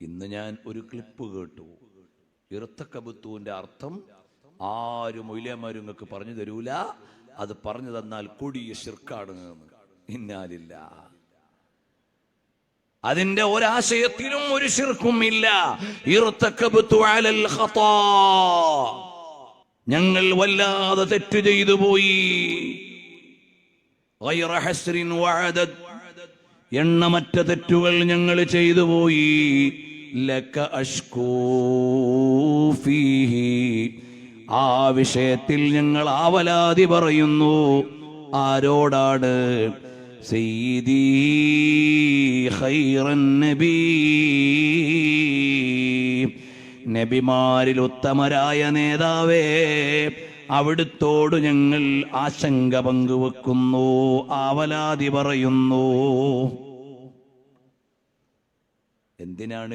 ഇന്ന് ഞാൻ ഒരു ക്ലിപ്പ് കേട്ടു ഇർത്തക്കബുത്തുവിന്റെ അർത്ഥം ആരും ഒയിലേമാരുങ്ങൾക്ക് പറഞ്ഞു തരൂല അത് പറഞ്ഞു തന്നാൽ കൊടിയ ശിർക്കാണ് എന്ന്. ഇന്നാലില്ല അതിന്റെ ഒരാശയത്തിനും ഒരു ശിർക്കും ഇല്ല. ഞങ്ങൾ വല്ലാതെ തെറ്റ് ചെയ്തു പോയി. എണ്ണമറ്റ തെറ്റുകൾ ഞങ്ങൾ ചെയ്തു പോയി ലക അഷ്കൂ ഫീഹി. ആ വിഷയത്തിൽ ഞങ്ങൾ ആവലാതി പറയുന്നു. ആരോടാണ്? സയ്യിദീ നബിമാരിൽ ഉത്തമരായ നേതാവേ അവിടുത്തോട് ഞങ്ങൾ ആശങ്ക പങ്കുവെക്കുന്നു ആവലാതി പറയുന്നു. എന്തിനാണ്